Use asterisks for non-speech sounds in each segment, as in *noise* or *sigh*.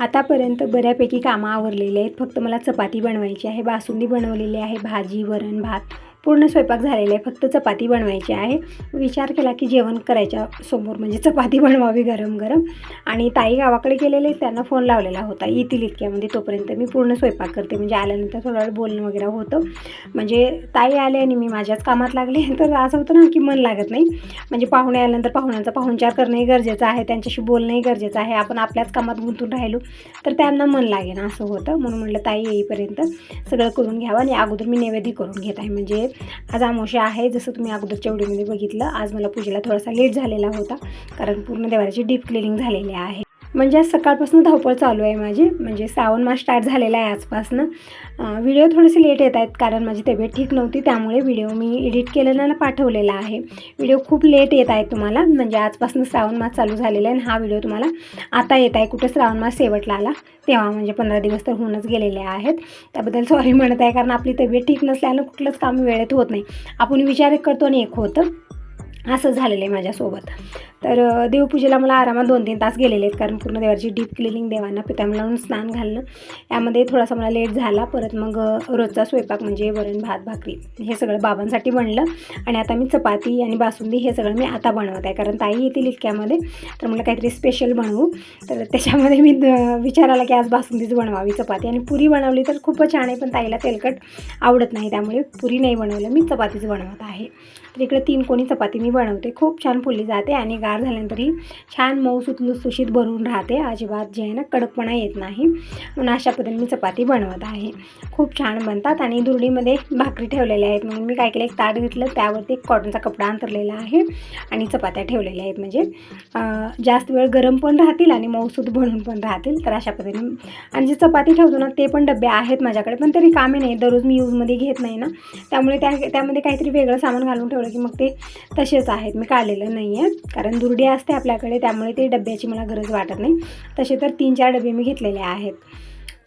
आतापर्यंत बऱ्यापैकी कामं आवरलेली आहेत. फक्त मला चपाती बनवायची आहे बासुंदी बनवलेली आहे भाजी वरण भात पूर्ण स्वयंपाक झालेला आहे. फक्त चपाती बनवायची आहे. विचार केला की जेवण करायच्या समोर म्हणजे चपाती बनवावी गरम गरम. आणि ताई गावाकडे गेलेले त्यांना फोन लावलेला होता. येतील इतक्यामध्ये तोपर्यंत मी पूर्ण स्वयंपाक करते. म्हणजे आल्यानंतर थोडा वेळ बोलणं वगैरे होतं. म्हणजे ताई आले आणि मी माझ्याच कामात लागले. *laughs* तर असं होतं ना की मन लागत नाही. म्हणजे पाहुणे आल्यानंतर पाहुण्यांचा पाहुणचार करणंही गरजेचं आहे. त्यांच्याशी बोलणंही गरजेचं आहे. आपण आपल्याच कामात गुंतून राहिलो तर त्यांना मन लागेल असं होतं. म्हणून म्हटलं ताई येईपर्यंत सगळं करून घ्यावं आणि अगोदर मी नैवेद्य करून घेत आहे. म्हणजे आज आमोशा आहे जसं तुम्ही अगोदरच्या व्हिडिओमध्ये बघितलं आज मला पूजेला थोडासा लेट झालेला होता कारण पूर्ण देवाची डीप क्लिनिंग झालेली आहे. म्हणजे आज सकाळपासून धावपळ चालू आहे माझी. म्हणजे श्रावण मास स्टार्ट झालेला आहे आजपासनं. व्हिडिओ थोडेसे लेट येत आहेत कारण माझी तब्येत ठीक नव्हती त्यामुळे व्हिडिओ मी एडिट केलेला ना पाठवलेला आहे. व्हिडिओ खूप लेट येत आहेत तुम्हाला. म्हणजे आजपासून श्रावण मास चालू झालेला आहे आणि हा व्हिडिओ तुम्हाला आता येत आहे. कुठं श्रावण मास शेवटला आला तेव्हा म्हणजे पंधरा दिवस तर होऊनच गेलेले आहेत. त्याबद्दल सॉरी म्हणत आहे कारण आपली तब्येत ठीक नसल्यानं कुठलंच काम वेळेत होत नाही. आपण विचार करतो आणि एक होतं. असं झालेलं आहे माझ्यासोबत. तर देवपूजेला मला आरामात दोन तीन तास गेलेले आहेत कारण पूर्ण देवाची डीप क्लिनिंग देवांना पितांब स्नान घालणं. यामध्ये थोडासा मला लेट झाला परत मग रोजचा स्वयंपाक म्हणजे वरण भात भाकरी हे सगळं बाबांसाठी बनलं. आणि आता मी चपाती आणि बासुंदी हे सगळं मी आता बनवत आहे कारण ताई येतील इतक्यामध्ये. तर मला काहीतरी स्पेशल बनवू. तर त्याच्यामध्ये मी द- विचार आला की आज बासुंदीच बनवावी चपाती. आणि पुरी बनवली तर खूपच छान आहे पण ताईला तेलकट आवडत नाही त्यामुळे पुरी नाही बनवलं. मी चपातीच बनवत आहे. तर इकडे तीन कोणी चपाती मी बनवते. खूप छान फुलली जाते आणि गार झाल्यानंतरही छान मऊसूत लुसलुशीत भरून राहते. अजिबात जे आहे ना कडकपणा येत नाही. म्हणून अशा पद्धतीने मी चपाती बनवत आहे. खूप छान बनतात आणि दुरडीमध्ये भाकरी ठेवलेल्या आहेत. म्हणून मी काय केलं एक ताट घेतलं. त्यावरती एक कॉटनचा कपडा अंतरलेला आहे आणि चपात्या ठेवलेल्या आहेत. म्हणजे जास्त वेळ गरम पण राहतील आणि मऊसूत बनून पण राहतील. तर अशा पद्धतीने आणि जे चपाती ठेवतो ना ते पण डबे आहेत माझ्याकडे. पण तरी कामे नाही. दररोज मी यूजमध्ये घेत नाही ना. त्यामुळे त्या त्यामध्ये काहीतरी वेगळं सामान घालून ठेवलं की मग ते तसेच आहेत. मी काढलेलं नाही आहे कारण दुर्डी असते आपल्याकडे त्यामुळे ते डब्याची मला गरज वाटत नाही. तसे तर तीन चार डबे मी घेतलेले आहेत.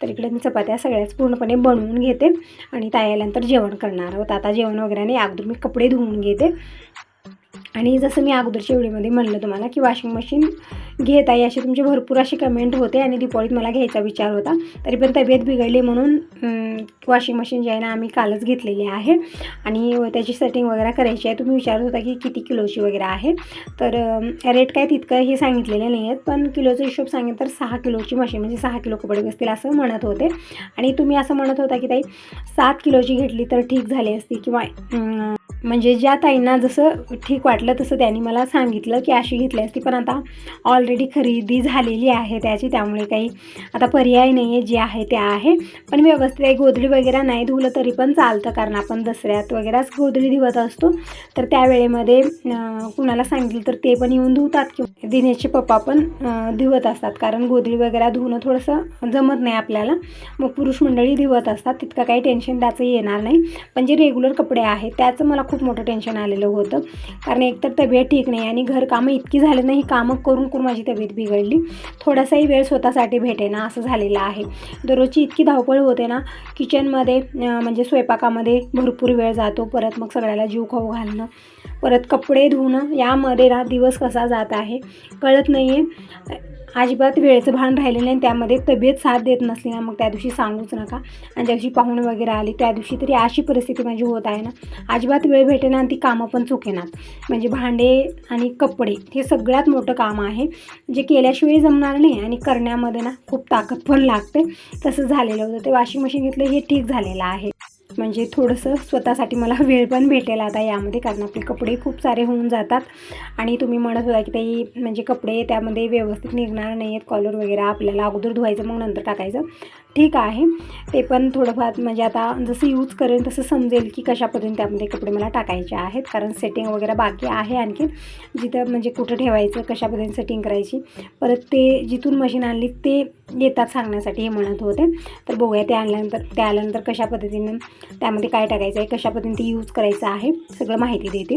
तर इकडे मी चपात्या सगळ्याच पूर्णपणे बनवून घेते आणि ताई आल्यानंतर जेवण करणार आहोत. आता जेवण वगैरे नाही अगोदर मी कपडे धुवून घेते. आणि जसं मी अगोदरच्या व्हिडिओमध्ये म्हणलं तुम्हाला की वॉशिंग मशीन घेत आहे असे तुमचे भरपूर असे कमेंट होते आणि दिपाळीत मला घ्यायचा विचार होता. तरी पण तब्येत बिघडली म्हणून वॉशिंग मशीन जे आहे ना आम्ही कालच घेतलेली आहे. आणि त्याची सेटिंग वगैरे करायची आहे. तुम्ही विचारत होता की किती किलोची वगैरे आहे. तर रेट काय तितकं हे सांगितलेले नाही आहेत पण किलोचा हिशोब सांगेल तर सहा किलोची मशीन म्हणजे सहा किलो कपडे बसतील असं म्हणत होते. आणि तुम्ही असं म्हणत होता की ताई सात किलोची घेतली तर ठीक झाली असती किंवा म्हणजे ज्या ताईंना जसं ठीक वाटलं तसं त्यांनी मला सांगितलं की अशी घेतली असती. पण आता ऑलरेडी खरेदी झालेली आहे त्याची त्यामुळे काही आता पर्याय नाही आहे जे आहे ते आहे. पण व्यवस्थित आहे गोधडी वगैरे नाही धुवलं तरी पण चालतं कारण आपण दसऱ्यात वगैरेच गोधडी धुवत असतो. तर त्यावेळेमध्ये कुणाला सांगितलं तर ते पण येऊन धुतात किंवा दिनेशचे पप्पा पण धुवत असतात. कारण गोधडी वगैरे धुवणं थोडंसं जमत नाही आपल्याला. मग पुरुष मंडळी धुवत असतात. तितकं काही टेन्शन त्याचं येणार नाही. पण जे रेग्युलर कपडे आहेत त्याचं मला खूप मोठं टेन्शन आलेलं होतं. कारण एकतर तब्येत ठीक नाही आणि घरकामं इतकी झाली नाही ही कामं करून करून माझी तब्येत बिघडली. थोडासाही वेळ स्वतःसाठी भेटे ना असं झालेलं आहे. दररोजची इतकी धावपळ होते ना किचनमध्ये म्हणजे स्वयंपाकामध्ये भरपूर वेळ जातो. परत मग सगळ्याला जीव खाऊ घालणं परत कपडे धुणं यामध्ये ना दिवस कसा जात आहे कळत नाही आहे अजिबात वेळेचं भान राहिलं नाही त्यामध्ये तब्येत साथ देत नसली ना मग त्या दिवशी सांगूच नका. आणि ज्या दिवशी पाहुणे वगैरे आली त्या दिवशी तरी अशी परिस्थिती माझी होत आहे ना अजिबात वेळ भेटेना आणि ती कामं पण चुकेनात म्हणजे भांडे आणि कपडे हे सगळ्यात मोठं काम आहे. जे केल्याशिवाय जमणार नाही आणि करण्यामध्ये ना खूप ताकद पण लागते. तसं झालेलं होतं. ते वॉशिंग मशीन घेतलं हे ठीक झालेलं आहे. म्हणजे थोडंसं स्वतःसाठी मला वेळ पण भेटेल आता यामध्ये कारण आपले कपडे खूप सारे होऊन जातात. आणि तुम्ही म्हणत होता की ताई म्हणजे कपडे त्यामध्ये व्यवस्थित निघणार नाही आहेत कॉलर वगैरे आपल्याला अगोदर धुवायचं मग नंतर टाकायचं. ठीक आहे. ते पण थोडंफार म्हणजे आता जसं यूज करेन तसं समजेल की कशा पद्धतीने त्यामध्ये कपडे मला टाकायचे आहेत. कारण सेटिंग वगैरे बाकी आहे आणखी जिथं म्हणजे कुठं ठेवायचं कशा पद्धतीने सेटिंग करायची. परत ते जिथून मशीन आणली ते येतात सांगण्यासाठी हे म्हणत होते. तर बघूया ते आणल्यानंतर ते आल्यानंतर कशा पद्धतीनं त्यामध्ये काय टाकायचं आहे कशा पद्धतीने ते यूज करायचं आहे सगळं माहिती देते.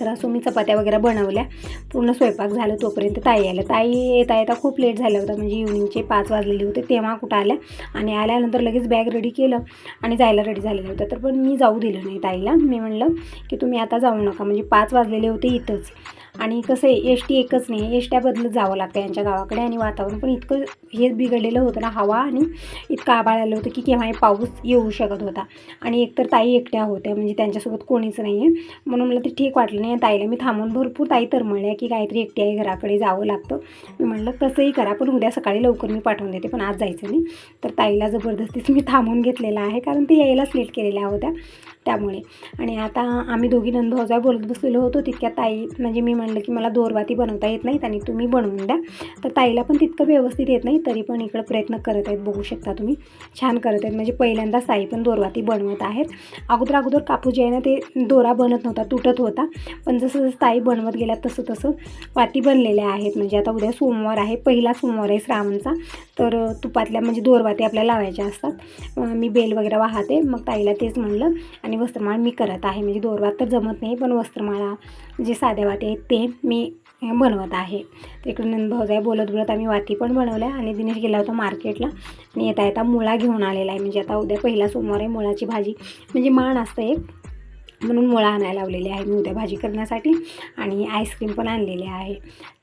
तर असं मी चपात्या वगैरे बनवल्या. पूर्ण स्वयंपाक झालं तोपर्यंत ताई आल्या. ताई येता येता खूप लेट झाल्या होता म्हणजे इव्हनिंगचे पाच वाजलेले होते. तेव्हा कुठं आल्या? आणि आल्यानंतर लगेच बॅग रेडी केलं आणि जायला रेडी झालेलं होतं तर पण मी जाऊ दिलं नाही ताईला. मी म्हणलं की तुम्ही आता जाऊ नका. म्हणजे पाच वाजलेले होते इथंच. आणि कसं आहे एस टी एकच नाही एस ट्या बदलत जावं लागतं यांच्या गावाकडे आणि वातावरण पण इतकं हे बिघडलेलं होतं ना हवा आणि इतकं आबाळ आलं होतं की केव्हाही पाऊस येऊ शकत होता. आणि एकतर ताई एकट्या होत्या म्हणजे त्यांच्यासोबत कोणीच नाही आहे म्हणून मला ते ठीक वाटलं नाही. ताईला मी थांबून भरपूर ताई तर म्हणल्या की काहीतरी एकटी आहे घराकडे जावं लागतं. मी म्हणलं तसंही करा पण उद्या सकाळी लवकर मी पाठवून देते पण आज जायचं नाही. तर ताईला जबरदस्तीच मी थांबून घेतलेलं आहे कारण ते यायलाच लेट केलेल्या होत्या. त्यामुळे. आणि आता आम्ही दोघी नंदभाऊजा बोलत बसलेलो होतो तितक्या ताई म्हणजे मी म्हणलं की मला दोरवाती बनवता येत नाहीत आणि तुम्ही बनवून द्या. तर ताईला पण तितकं व्यवस्थित येत नाही तरी पण इकडं प्रयत्न करत आहेत बघू शकता तुम्ही. छान करत आहेत म्हणजे पहिल्यांदा ताई पण दोरवाती बनवत आहेत. अगोदर अगोदर कापूस जे आहे ना ते दोरा बनत नव्हता तुटत होता. पण जसं जसं ताई बनवत गेल्या तसं तसं वाती बनलेल्या आहेत. म्हणजे आता उद्या सोमवार आहे पहिला सोमवार आहे श्रावणचा. तर तुपातल्या म्हणजे दोरवाती आपल्याला लावायच्या असतात. मी बेल वगैरे वाहते. मग ताईला तेच म्हणलं आणि वस्त्रमाळ मी करत आहे. म्हणजे दोरवात तर जमत नाही पण वस्त्रमाळा जे साध्या वाती आहेत ते मी बनवत आहे. तिकडे इकडे नंदभाऊजाई बोलत बोलत आम्ही वाती पण बनवल्या आणि दिनेश गेला होता मार्केटला. आणि येता येता मुळा घेऊन आलेला आहे. म्हणजे आता उद्या पहिला सोमवार आहे. मुळाची भाजी म्हणजे माण असतं एक. म्हणून मुळा आणायला लावलेली आहे. मी उद्या भाजी करण्यासाठी आणि आईस्क्रीम पण आणलेली आहे.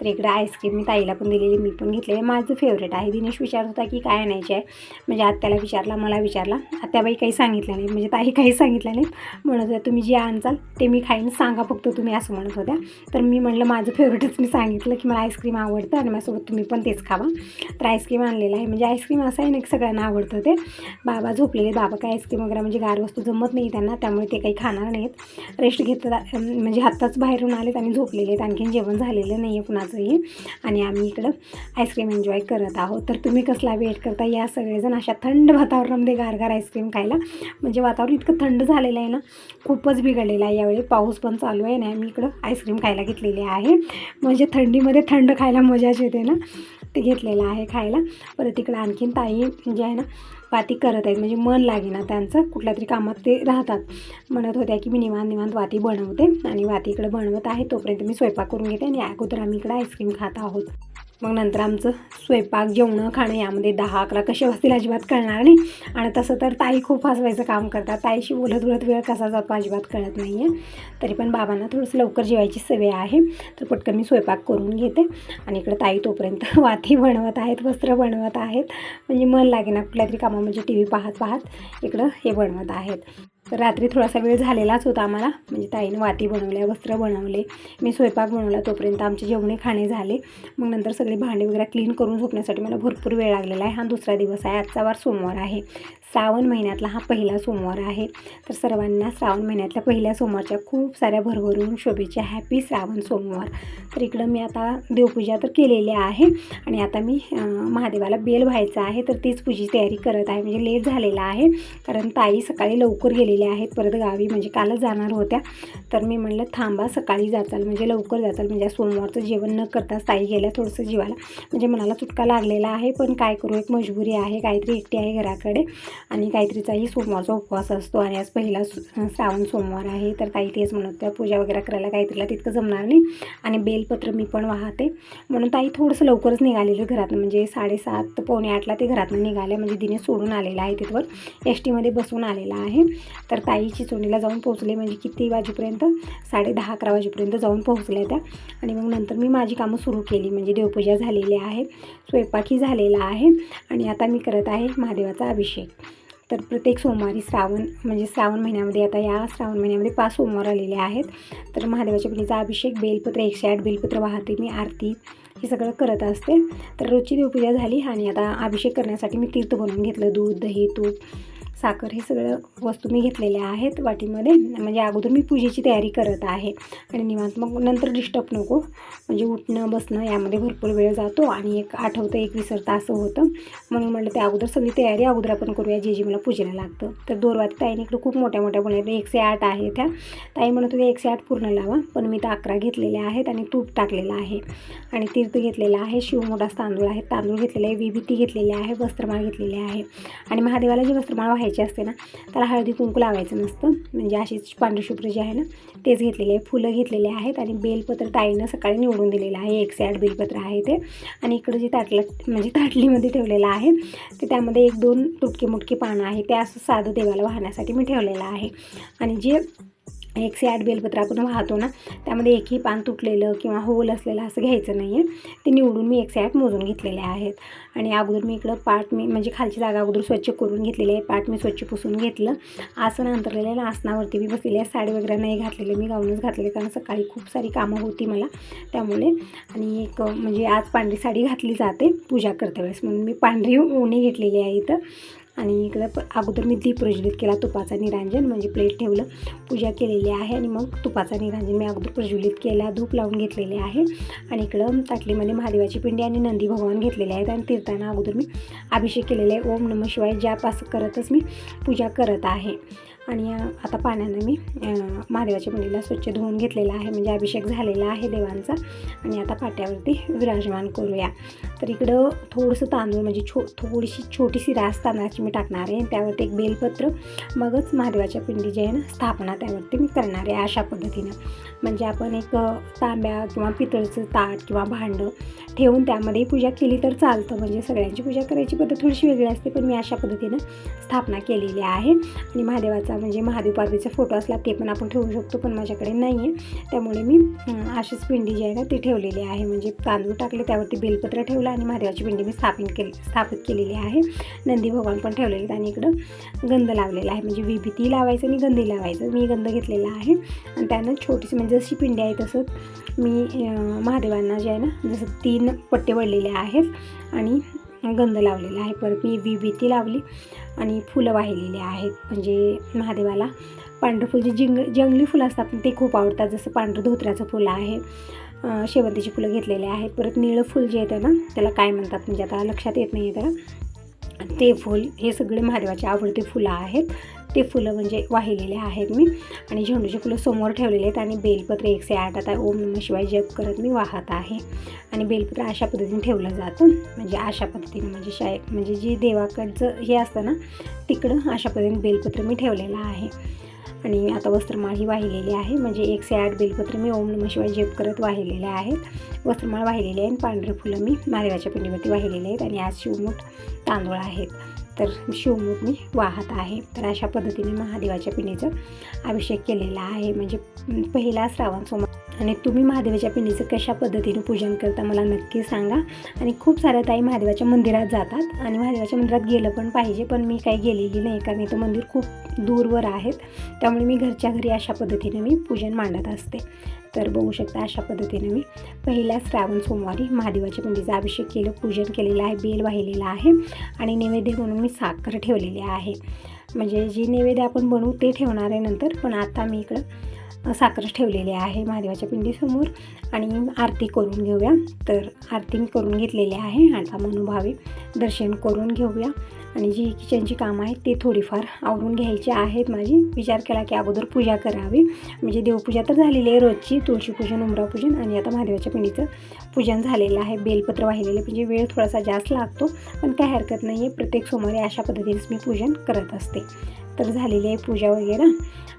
तर इकडे आईस्क्रीम मी ताईला पण दिलेली मी पण घेतलेली माझं फेवरेट आहे. दिनेश विचारत होता की काय आणायचे आहे? म्हणजे आत्याला विचारला मला विचारला. आत्याबाई काही सांगितलं नाही. म्हणजे ताई काही सांगितलं नाही. म्हणत होत्या तुम्ही जे आणचाल ते मी खाईन. सांगा फक्त तुम्ही असं म्हणत होत्या. तर मी म्हटलं माझं फेवरेटच मी सांगितलं की मला आईस्क्रीम आवडतं आणि माझ्यासोबत तुम्ही पण तेच खावा. तर आईस्क्रीम आणलेलं आहे. म्हणजे आईस्क्रीम असं आहे ना की सगळ्यांना आवडतं ते. बाबा झोपलेले. बाबा काय आईस्क्रीम वगैरे म्हणजे गार वस्तू जमत नाही त्यांना. त्यामुळे ते काही खाणार नाहीत. रेस्ट घेतात म्हणजे आत्ताच बाहेरून आलेत आणि झोपलेले आहेत. आणखीन जेवण झालेलं नाही आहे कुणाचंही. आणि आम्ही इकडं आईस्क्रीम एन्जॉय करत आहोत. तर तुम्ही कसला वेट करता? या सगळेजण अशा थंड वातावरणामध्ये गारगार आईस्क्रीम खायला. म्हणजे वातावरण इतकं थंड झालेलं आहे ना खूपच बिघडलेलं आहे. यावेळी पाऊस पण चालू आहे ना आम्ही इकडं आईस्क्रीम खायला घेतलेली आहे. म्हणजे थंडीमध्ये थंड खायला मजाच येते ना ते घेतलेलं आहे खायला. परत इकडं आणखीन ताई जे आहे ना वाती करत आहेत. म्हणजे मन लागेना त्यांचं. कुठल्या तरी कामात ते राहतात. म्हणत होत्या की मी निवांत निवांत वाती बनवते. आणि वाती इकडे बनवत आहे. तोपर्यंत मी स्वयंपाक करून घेते आणि अगोदर आम्ही इकडे आईस्क्रीम खात आहोत. मग नंतर आमचं स्वयंपाक जेवणं खाणं यामध्ये दहा अकरा कसे वाजतील अजिबात कळणार नाही. आणि तसं तर ताई खूप हसवायचं काम करतात. ताईशी बोलत बोलत वेळ कसा जातो अजिबात कळत नाही आहे तरी पण बाबांना थोडंसं लवकर जेवायची सवय आहे. तर पटकन मी स्वयंपाक करून घेते. आणि इकडे ताई तोपर्यंत *laughs* वाती बनवत आहेत वस्त्र बनवत आहेत. म्हणजे मन लागेना कुठल्या तरी कामा म्हणजे टी व्ही पाहत पाहत इकडं हे बनवत आहेत. तर रात्री थोडासा वेळ झालेलाच होता आम्हाला. म्हणजे ताईनं वाती बनवल्या वस्त्र बनवले. मी स्वयंपाक बनवला तोपर्यंत आमचे जेवणे खाणे झाले. मग नंतर सगळे भांडे वगैरे क्लीन करून झोपण्यासाठी मला भरपूर वेळ लागलेला आहे. हा दुसरा दिवस आहे. आजचा वार सोमवार आहे. श्रावण महिन्यातला हा पहिला सोमवार आहे. तर सर्वांना श्रावण महिन्यातल्या पहिल्या सोमवारच्या खूप साऱ्या भरभरून शोभेच्या हॅपी श्रावण सोमवार. तर इकडं मी आता देवपूजा तर केलेली आहे आणि आता मी महादेवाला बेल व्हायचं आहे. तर तीच पूजी तयारी करत आहे. म्हणजे लेट झालेला आहे. कारण ताई सकाळी लवकर गेलेल्या आहेत. परत गावी म्हणजे कालच जाणार होत्या. तर मी म्हणलं थांबा सकाळी जाचाल. म्हणजे लवकर जाचाल. म्हणजे सोमवारचं जेवण न करताच ताई गेल्या थोडंसं जीवाला. म्हणजे मनाला सुटका लागलेला आहे. पण काय करू? एक मजबुरी आहे. काहीतरी एकटी आहे घराकडे. आणि काहीतरीचाही सोमवारचा उपवास असतो आणि आज पहिला श्रावण सोमवार आहे तर ताई तेच म्हणत त्या पूजा वगैरे करायला काहीतरीला तितकं जमणार नाही आणि बेलपत्र मी पण वाहते. म्हणून ताई थोडंसं लवकरच निघालेलं घरातनं म्हणजे साडेसात पावणे आठला ते घरातनं निघाले म्हणजे दिने सोडून आलेला आहे तिथवर एस टीमध्ये बसून आलेला आहे. तर ताई चिचोणीला जाऊन पोहोचले म्हणजे किती वाजेपर्यंत? साडे दहा अकरा वाजेपर्यंत जाऊन पोहोचल्या त्या. आणि मग नंतर मी माझी कामं सुरू केली म्हणजे देवपूजा झालेली आहे स्वयंपाकही झालेला आहे. आणि आता मी करत आहे महादेवाचा अभिषेक. तर प्रत्येक सोमवारी श्रावण म्हणजे श्रावण महिन्यामध्ये आता या श्रावण महिन्यामध्ये पाच सोमवार आलेले आहेत. तर महादेवाच्या पिढीचा अभिषेक बेलपत्र एकशे आठ बेलपत्र वाहते मी आरती हे सगळं करत असते. तर रोजची देवपूजा झाली आणि आता अभिषेक करण्यासाठी मी तीर्थ बनवून घेतलं दूध दही तूप साखर हे सगळं वस्तू मी घेतलेल्या आहेत वाटीमध्ये. म्हणजे अगोदर मी पूजेची तयारी करत आहे. आणि निवांत मग नंतर डिस्टर्ब नको. म्हणजे उठणं बसणं यामध्ये भरपूर वेळ जातो आणि एक आठवतं एक विसरतं असं होतं. म्हणून म्हटलं ते अगोदर सगळी तयारी अगोदर आपण करूया जे जे मला पूजेला लागतं. तर दोरवाती ताईने इकडं खूप मोठ्या मोठ्या बनवल्या एकशे आठ आहे त्या. ताई म्हणत होते एकशे आठ पूर्ण लावा. पण मी तर अकरा घेतलेल्या आहेत आणि तूप टाकलेलं आहे. आणि तीर्थ घेतलेला आहे. शिवमोठाच तांदूळ आहे तांदूळ घेतलेला आहे. विभीती घेतलेली आहे. वस्त्रमाळ घेतलेली आहे. आणि महादेवाला जी वस्त्रमाळ घ्यायची असते ना त्याला हळदी कुंकू लावायचं नसतं. म्हणजे अशीच पांढरशुभ्र जे आहे ना तेच घेतलेले आहे. फुलं घेतलेले आहेत आणि बेलपत्र ताईनं सकाळी निवडून दिलेलं आहे. एकशे आठ बेलपत्र आहे ते. आणि इकडं जे ताटलं म्हणजे ताटलीमध्ये ठेवलेलं आहे ते त्यामध्ये एक दोन तुटकी मुटकी पानं आहे. ते असं साधं देवाला वाहण्यासाठी मी ठेवलेलं आहे. आणि जे एकशे आठ बेलपत्र आपण वाहतो ना त्यामध्ये एकही पान तुटलेलं किंवा होल असलेलं असं घ्यायचं नाही आहे ते निवडून मी एकशे आठ मोजून घेतलेले आहेत. आणि अगोदर मी इकडं पाट मी म्हणजे खालची जागा अगोदर स्वच्छ करून घेतलेली आहे. पाट मी स्वच्छ पुसून घेतलं. आसन अंतरलेलं आहे आसनावरती मी बसलेली आहे. साडी वगैरे नाही घातलेले मी गाऊनच घातलेले कारण सकाळी खूप सारी कामं होती मला त्यामुळे. आणि एक म्हणजे आज पांढरी साडी घातली जाते पूजा करते वेळेस म्हणून मी पांढरी ओणी घेतलेली आहे इथं. आणि इकडं प अगोदर मी दीप प्रज्वलित केला तुपाचा निरांजन म्हणजे प्लेट ठेवलं पूजा केलेली आहे आणि मग तुपाचा निरांजन मी अगोदर प्रज्वलित केला धूप लावून घेतलेले आहे. आणि इकडं ताटलीमध्ये महादेवाची पिंडी आणि नंदी भगवान घेतलेले आहेत आणि तीर्थांना अगोदर मी अभिषेक केलेले आहे. ओम नम शिवाय ज्यापास करतच मी पूजा करत आहे. आणि आता पाण्यानं मी महादेवाच्या पिंडीला स्वच्छ धुवून घेतलेला आहे. म्हणजे अभिषेक झालेला आहे देवांचा. आणि आता पाट्यावरती विराजमान करूया. तर इकडं थोडंसं तांदूळ म्हणजे छो थोडीशी छोटीशी रास तांदळाची मी टाकणार आहे. त्यावरती एक बेलपत्र मगच महादेवाच्या पिंडी जी आहे ना स्थापना त्यावरती मी करणार आहे अशा पद्धतीनं. म्हणजे आपण एक तांब्या किंवा पितळचं ताट किंवा भांडं ठेवून त्यामध्ये पूजा केली तर चालतं. म्हणजे सगळ्यांची पूजा करायची पद्धत थोडीशी वेगळी असते पण मी अशा पद्धतीनं स्थापना केलेली आहे. आणि महादेवाचा म्हणजे महादेव पार्वतीचा फोटो असला ते पण आपण ठेवू शकतो पण माझ्याकडे नाही आहे त्यामुळे मी अशीच पिंडी जी आहे ना ती ठेवलेली आहे. म्हणजे तांदूळ टाकले त्यावरती बेलपत्र ठेवलं आणि महादेवाची पिंडी मी स्थापित केली स्थापित केलेली आहे. नंदी भगवान पण ठेवलेले आहेत आणि इकडं गंध लावलेला आहे. म्हणजे विभीती लावायचं आणि गंधी लावायचं. मी गंध घेतलेला आहे. आणि त्यानं छोटीशी म्हणजे जशी पिंडी आहे तसं मी महादेवांना जे आहे ना जसं तीन पट्टे वळलेले आहेत आणि गंध लावलेला आहे. परत मी विभीती लावली. आणि फुलं वाहिलेली आहेत. म्हणजे महादेवाला पांढरं फुल जे जिंग जंगली फुलं असतात ते खूप आवडतात. जसं पांढरं धोत्र्याचं फुलं आहे शेवंतीची फुलं घेतलेले आहेत. परत निळं फुल जे येतं ना त्याला काय म्हणतात? म्हणजे आता लक्षात येत नाही आहे त्याला. ते फुल हे सगळे महादेवाचे आवडते फुलं आहेत. ते फुलं म्हणजे वाहिलेले आहेत मी. आणि झेंडूचे फुलं समोर ठेवलेले आहेत आणि बेलपत्र एकशे आठ. आता ओम नम शिवाय जप करत मी वाहत आहे. आणि बेलपत्र अशा पद्धतीने ठेवलं जातं. म्हणजे अशा पद्धतीने म्हणजे शाळे म्हणजे जी देवाकडचं हे असतं ना तिकडं अशा पद्धतीने बेलपत्र मी ठेवलेलं आहे. आणि आता वस्त्रमाळ ही वाहिलेली आहे. म्हणजे एकशे आठ बेलपत्र मी ओम नम शिवाय जप करत वाहिलेले आहेत. वस्त्रमाळ वाहिलेली आहे आणि पांढरे फुलं मी महादेवाच्या पिंडीवरती वाहिलेले आहेत. आणि आज शिवमूठ तांदूळ आहेत. तर शिवमूठ मी वाहत आहे. तर अशा पद्धतीने महादेवाच्या पिंडीचं अभिषेक केलेला आहे. म्हणजे पहिला श्रावण सोमवार. आणि तुम्ही महादेवाच्या पिंडीचं कशा पद्धतीने पूजन करता मला नक्की सांगा. आणि खूप साऱ्या ताई महादेवाच्या मंदिरात जातात. आणि महादेवाच्या मंदिरात गेलं पण पाहिजे. पण मी काही गेलेली नाही कारण इथं मंदिर खूप दूरवर आहेत. त्यामुळे मी घरच्या घरी अशा पद्धतीने मी पूजन मांडत असते. तर बघू शकता अशा पद्धतीने मी पहिल्या श्रावण सोमवारी महादेवाचे पिंडीचा अभिषेक केलं पूजन केलेलं आहे बेल वाहिलेला आहे आणि नैवेद्य म्हणून मी साखर ठेवलेली आहे. म्हणजे जी नैवेद्य आपण बनवू ते ठेवणार आहे नंतर पण आता मी इकडं साखर ठेवलेली आहे महादेवाच्या पिंडीसमोर आणि आरती करून घेऊया. तर आरती मी करून घेतलेली आहे. आता मनोभावे दर्शन करून घेऊया. आणि जी किचनची कामं आहेत ते थोडीफार आवरून घ्यायची आहेत माझी. विचार केला की अगोदर पूजा करावी. म्हणजे देवपूजा तर झालेली आहे रोजची तुळशीपूजन उमरापूजन आणि आता महादेवाच्या पिंडीचं पूजन झालेलं आहे. बेलपत्र वाहिलेलं म्हणजे वेळ थोडासा जास्त लागतो. पण काय हरकत नाही आहे प्रत्येक सोमवारी अशा पद्धतीनेच मी पूजन करत असते. तर झालेली आहे पूजा वगैरे.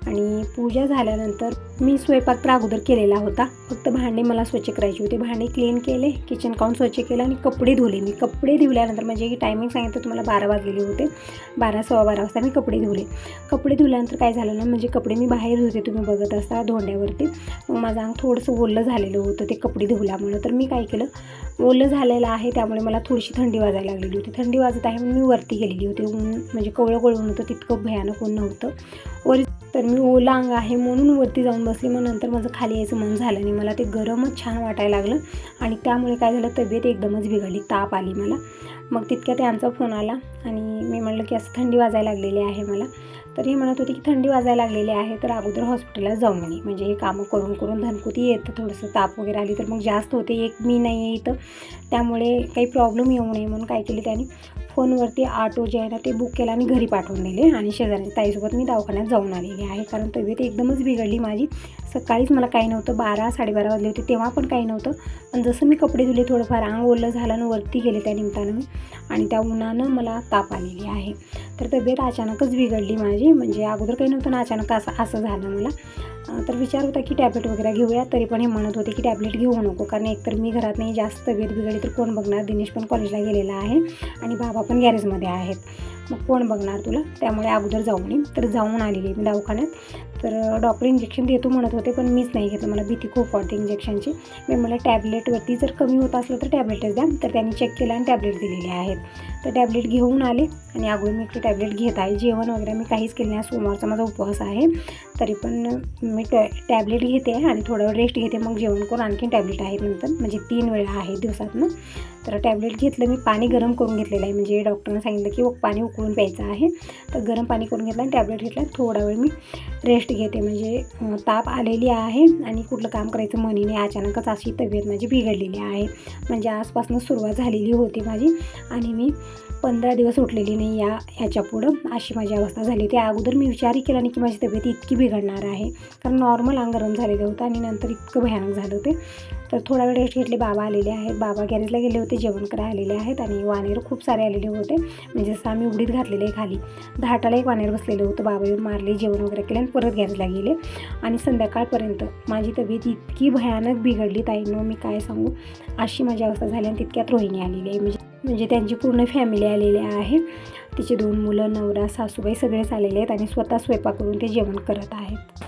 आणि पूजा झाल्यानंतर मी स्वयंपाक तर अगोदर केलेला होता. फक्त भांडे मला स्वच्छ करायची होते. भांडे क्लीन केले किचन काउन स्वच्छ केलं आणि कपडे धुले मी. कपडे धुल्यानंतर म्हणजे टायमिंग सांगितलं तुम्हाला बारा वाजलेले होते. बारा सव्वा बारा वाजता मी कपडे धुले कपडे धुल्यानंतर काय झालं ना म्हणजे कपडे मी बाहेर धुते तुम्ही बघत असता धोंड्यावरती. मग माझं अंग थोडंसं ओलं झालेलं होतं ते कपडे धुल्यामुळं तर मी काय केलं ओलं झालेलं आहे त्यामुळे मला थोडीशी थंडी वाजायला लागलेली होती. थंडी वाजत आहे म्हणून मी वरती गेलेली होती. म्हणजे कवळं कळून होतं तितकं भयानक कोण नव्हतं. वर तर मी ओला अंग आहे म्हणून वरती जाऊन बसली. मग नंतर माझं खाली यायचं मन झालं आणि मला ते गरमच छान वाटायला लागलं. आणि त्यामुळे काय झालं तब्येत एकदमच बिघडली. ताप आली मला. मग तितक्या त्यांचा फोन आला आणि मी म्हणलं की असं थंडी वाजायला लागलेली आहे मला. तर हे म्हणत होते की थंडी वाजायला लागलेली आहे तर अगोदर हॉस्पिटलला जाऊन म्हणे. म्हणजे हे कामं करून करून धनकुती येतं. थोडंसं ताप वगैरे आली तर मग जास्त होते. एक मी नाही आहे इथं. त्यामुळे काही प्रॉब्लेम येऊ नये म्हणून काय केली त्याने. फोनवरती ऑटो जे आहे ना ते बुक केलं आणि घरी पाठवून दिले. आणि शेजाऱ्याच्या ताईसोबत मी दवाखान्यात जाऊन आलेली आहे. कारण तब्येत एकदमच बिघडली माझी. सकाळीच मला काही नव्हतं. बारा साडेबारा वाजले होते. तेव्हा पण काही नव्हतं. पण जसं मी कपडे धुले थोडंफार अंग ओलं झालं आणि वरती गेले त्या निमित्तानं मी. आणि त्या उन्हानं मला ताप आलेली आहे. तर तब्येत अचानकच बिघडली माझी. म्हणजे अगोदर काही नव्हतं ना अचानक असं असं झालं मला. तर विचार होता की टॅबलेट वगैरे घेऊया तरी पण हे म्हणत होते की टॅबलेट घेऊ नको कारण एकतर मी घरात नाही जास्त तब्येत बिघडली तर कोण बघणार? दिनेश पण कॉलेजला गेलेला आहे आणि बाबा पण गॅरेजमध्ये आहेत. मग कोण बघणार तुला? त्यामुळे अगोदर जाऊन ये तर जाऊन आलेली आहे मी दवाखान्यात. तर डॉक्टर इंजेक्शन देतो म्हणत होते पण मीच नाही घेतलं. मला भीती खूप वाटते इंजेक्शनची मी मला टॅबलेटवरती जर कमी होत असलं तर टॅबलेटच द्या. तर त्यांनी चेक केलं आणि टॅबलेट दिलेली आहेत. तर टॅबलेट घेऊन आले. आणि अगोदर मी इकडे टॅबलेट घेत आहे. जेवण वगैरे मी काहीच केलं नाही. सोमवारचा माझा उपवास आहे. तरी पण मी टॅ टॅबलेट घेते आणि थोडं रेस्ट घेते. मग जेवण करून आणखीन टॅबलेट आहेत नंतर. म्हणजे तीन वेळा आहे दिवसातनं. तर टॅबलेट घेतलं मी. पाणी गरम करून घेतलेलं आहे. म्हणजे डॉक्टरनं सांगितलं की पाणी उकळून प्यायचं आहे. तर गरम पाणी करून घेतलं आणि टॅबलेट घेतलं. थोडा वेळ मी रेस्ट घेते. म्हणजे ताप आलेली आहे आणि कुठलं काम करायचं मनी नाही. अचानकच अशी तब्येत माझी बिघडलेली आहे. म्हणजे आजपासून सुरुवात झालेली होती माझी. आणि मी पंधरा दिवस उठलेली नाही या ह्याच्या पुढं अशी माझी अवस्था झाली. त्या अगोदर मी विचारही केला नाही की माझी तब्येत इतकी बिघडणार आहे. कारण नॉर्मल अंग गरम झालेलं होतं आणि नंतर इतकं भयानक झालं होते. तर थोडा वेळ रेस्ट घेतले बाबा आलेले आहेत. बाबा गॅरेजला गेले होते जेवण करायला आलेले आहेत आणि वानेर खूप सारे आलेले होते. म्हणजे जसं आम्ही उडीत घातलेले आहे खाली. धाटाला एक वानेर बसलेलं होतं. बाबा येऊन मारले जेवण वगैरे केले आणि परत गॅरेजला गेले. आणि संध्याकाळपर्यंत माझी तब्येत इतकी भयानक बिघडली ताईनं मी काय सांगू? अशी माझी अवस्था झाली आणि तितक्यात रोहिणी आलेली आहे. म्हणजे म्हणजे त्यांची पूर्ण फॅमिली आलेली आहे. तिचे दोन मुलं नवरा सासूबाई सगळेच आलेले आहेत आणि स्वतः स्वयंपाक करून ते जेवण करत आहेत.